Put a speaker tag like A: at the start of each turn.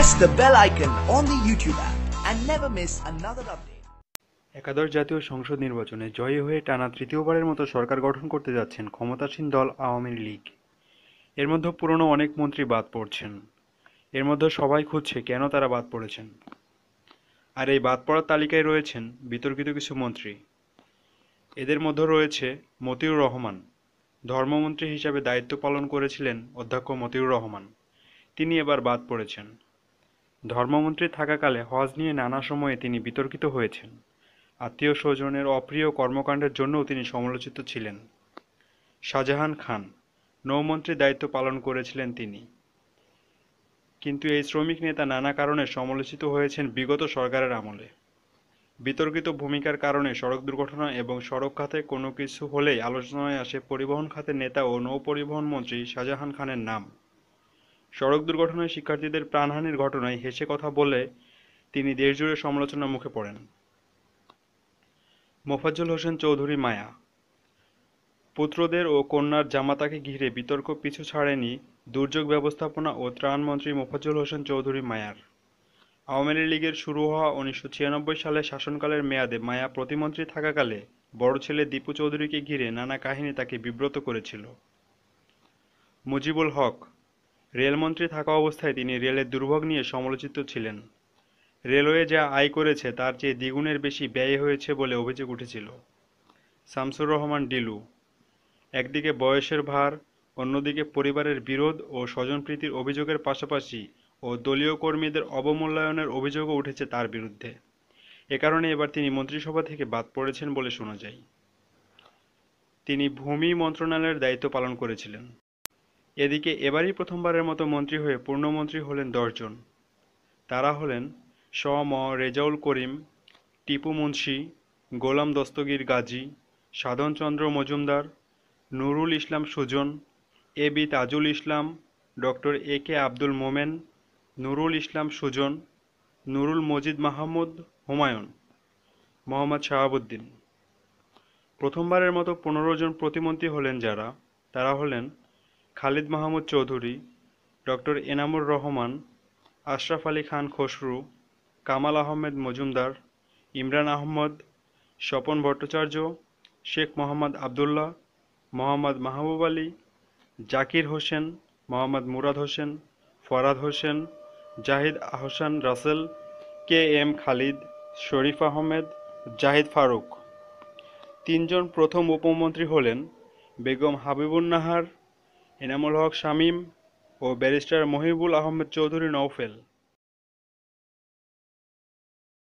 A: press the bell icon on the YouTube app and never miss another update.
B: একাদশ জাতীয় সংসদ নির্বাচনে জয়ী হয়ে টানা তৃতীয়বারের মতো সরকার গঠন করতে যাচ্ছেন ক্ষমতাসীন দল আওয়ামী লীগ। এর মধ্যে পুরনো অনেক মন্ত্রী বাদ পড়ছেন। এর মধ্যে সবাই খুঁজছে কেন তারা বাদ পড়েছেন। আর এই বাদ পড়ার তালিকায় রয়েছেন বিতর্কিত কিছু মন্ত্রী। এদের মধ্যে রয়েছে মতিউর রহমান। ধর্মমন্ত্রী হিসাবে দায়িত্ব পালন করেছিলেন অধ্যক্ষ মতিউর রহমান। তিনি এবার বাদ পড়েছেন। ধর্মমন্ত্রী থাকাকালে হজ নিয়ে নানা সময়ে তিনি বিতর্কিত হয়েছেন। আত্মীয় স্বজনের অপ্রিয় কর্মকাণ্ডের জন্যও তিনি সমালোচিত ছিলেন। শাহজাহান খান, নৌমন্ত্রী দায়িত্ব পালন করেছিলেন তিনি। কিন্তু এই শ্রমিক নেতা নানা কারণে সমালোচিত হয়েছেন বিগত সরকারের আমলে। বিতর্কিত ভূমিকার কারণে সড়ক দুর্ঘটনা এবং সড়ক খাতে কোনো কিছু হলেই আলোচনায় আসে পরিবহন খাতের নেতা ও নৌপরিবহন মন্ত্রী শাহজাহান খানের নাম। সড়ক দুর্ঘটনায় শিক্ষার্থীদের প্রাণহানির ঘটনায় হেসে কথা বলে তিনি দেশজুড়ে সমালোচনার মুখে পড়েন। মোফাজ্জল হোসেন চৌধুরী মায়া। পুত্রদের ও কন্যার জামাতাকে ঘিরে বিতর্ক পিছু ছাড়েনি দুর্যোগ ব্যবস্থাপনা ও ত্রাণমন্ত্রী মোফাজ্জল হোসেন চৌধুরী মায়ার। আওয়ামী লীগের শুরু হওয়া উনিশশো ছিয়ানব্বই সালে শাসনকালের মেয়াদে মায়া প্রতিমন্ত্রী থাকাকালে বড় ছেলে দীপু চৌধুরীকে ঘিরে নানা কাহিনী তাকে বিব্রত করেছিল। মুজিবুল হক রেলমন্ত্রী থাকা অবস্থায় তিনি রেলের দুর্ভোগ নিয়ে সমালোচিত ছিলেন। রেলওয়ে যা আয় করেছে তার চেয়ে দ্বিগুণের বেশি ব্যয় হয়েছে বলে অভিযোগ উঠেছিল। শামসুর রহমান, ডিলু। একদিকে বয়সের ভার, অন্যদিকে পরিবারের বিরোধ ও স্বজনপ্রীতির অভিযোগের পাশাপাশি ও দলীয় কর্মীদের অবমূল্যায়নের অভিযোগও উঠেছে তার বিরুদ্ধে। এ কারণে এবার তিনি মন্ত্রিসভা থেকে বাদ পড়েছেন বলে শোনা যায়। তিনি ভূমি মন্ত্রণালয়ের দায়িত্ব পালন করেছিলেন। এদিকে এবারই প্রথমবারের মতো মন্ত্রী হয়ে পূর্ণমন্ত্রী হলেন দশজন। তারা হলেন স, ম, Rezaul Karim, Tipu Munshi, Golam Dastagir Gazi Sadhan Chandra Majumdar, Nurul Islam Sujan, A B Tajul Islam, doctor A K Abdul Momen, Nurul Islam Sujan, Nurul Majid Mahmud Humayun, Mohammad Shahabuddin. প্রথমবারের মতো পনেরো জন প্রতিমন্ত্রী হলেন যারা, তারা হলেন Khalid Mahmud Chowdhury, doctor Enamur Rahman, Ashraf Ali Khan Khasru, Kamal Ahmed Majumdar, Imran Ahmad, Swapan Bhattacharya, Sheikh Mohammad Abdullah, Mohammad Mahbub Ali, Zakir Hossain, Mohammad Murad Hossain, Farad Hossain, Zahid Ahsan Russell, K M Khalid, Sharif Ahmed, Zahid Faruk. তিনজন প্রথম উপমন্ত্রী হলেন বেগম হাবিবুন নাহার এনামুল হক শামীম ও barrister Mohibul Ahmed Chowdhury Naufel.